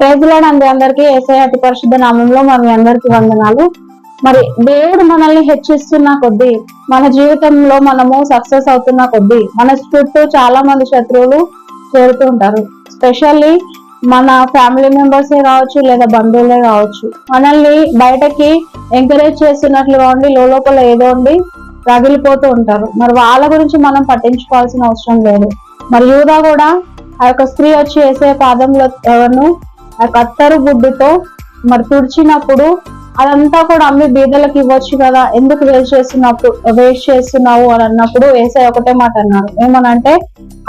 ప్రైజ్లాడ్ అంది అందరికీ. ఏసై అతి పరిశుద్ధ నామంలో మరి అందరికి వందనాలు. మరి దేవుడు మనల్ని హెచ్చిస్తున్న కొద్దీ మన జీవితంలో మనము సక్సెస్ అవుతున్న కొద్దీ మన చుట్టూ చాలా మంది శత్రువులు చేరుతూ ఉంటారు. స్పెషల్లీ మన ఫ్యామిలీ మెంబర్సే కావచ్చు లేదా బంధువులే కావచ్చు. మనల్ని బయటకి ఎంకరేజ్ చేస్తున్నట్లుగా ఉండి లోపల ఏదో ఉండి రగిలిపోతూ ఉంటారు. మరి వాళ్ళ గురించి మనం పట్టించుకోవాల్సిన అవసరం లేదు. మరి యూదా కూడా ఆ యొక్క స్త్రీ వచ్చి వేసే పాదంలో ఎవరిను ఆ కత్తరు గుడ్డుతో మరి తుడిచినప్పుడు అదంతా కూడా అమ్మి బీదలకు ఇవ్వచ్చు కదా ఎందుకు వేస్ట్ చేస్తున్నప్పుడు వేస్ట్ చేస్తున్నావు అని అన్నప్పుడు వేసే ఒకటే మాట అన్నారు ఏమనంటే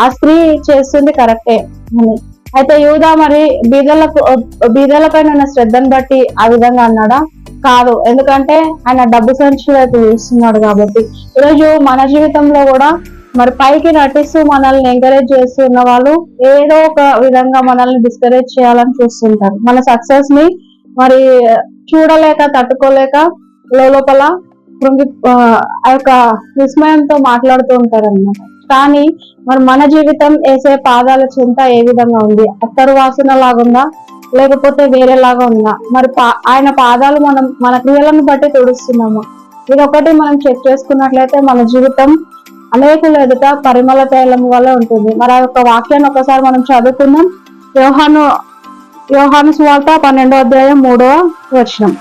ఆ స్త్రీ చేస్తుంది కరెక్టే అని. అయితే యూదా మరి బీదలకు బీదలపైన ఉన్న శ్రద్ధను బట్టి ఆ విధంగా అన్నాడా? కాదు. ఎందుకంటే ఆయన డబ్బు సంచి వైపు చూస్తున్నాడు కాబట్టి. ఈరోజు మన జీవితంలో కూడా మరి పైకి నటిస్తూ మనల్ని ఎంకరేజ్ చేస్తున్న వాళ్ళు ఏదో ఒక విధంగా మనల్ని డిస్కరేజ్ చేయాలని చూస్తుంటారు. మన సక్సెస్ని మరి చూడలేక తట్టుకోలేక లోపల కృంగి ఆ యొక్క విస్మయంతో మాట్లాడుతూ ఉంటారు అనమాట కానీ మరి మన జీవితం వేసే పాదాల చింత ఏ విధంగా ఉంది? అత్తరు వాసన లాగుందా లేకపోతే వేరేలాగా ఉందా? మరి పా- ఆయన పాదాలు మనం మన క్రియలను బట్టి తుడుస్తున్నాము? ఇది ఒకటి మనం చెక్ చేసుకున్నట్లయితే మన జీవితం అనేకుల ఎదుట పరిమళ తైలం వల్ల ఉంటుంది. మరి ఆ యొక్క వాక్యాన్ని ఒకసారి మనం చదువుకుందాం. యోహాను యోహాను సువార్త పన్నెండో అధ్యాయం మూడవ వచనం.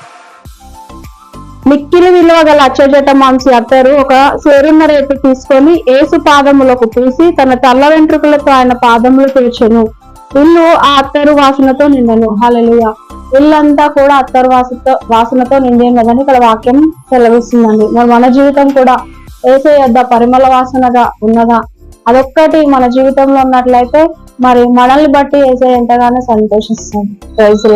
మిక్కిలి విలువ గల అచ్చజట మాంసి అత్తరు ఒక సేరున్న రేపు తీసుకొని ఏసు పాదములకు పూసి తన తల్ల వెంట్రుకలతో ఆయన పాదములు తీర్చెను. ఇల్లు ఆ అత్తరు వాసనతో నిండను. హల్లెలూయా. ఇల్లంతా కూడా అత్తరు వాసనతో వాసనతో నిండేం ఉన్నదని ఇక్కడ వాక్యం సెలవిస్తుందండి. మరి మన జీవితం కూడా ఏసే యొద్ద పరిమళ వాసనగా ఉన్నదా? అదొక్కటి మన జీవితంలో ఉన్నట్లయితే మరి మనల్ని బట్టి ఏసే ఎంతగానో సంతోషిస్తాం ప్రైజ్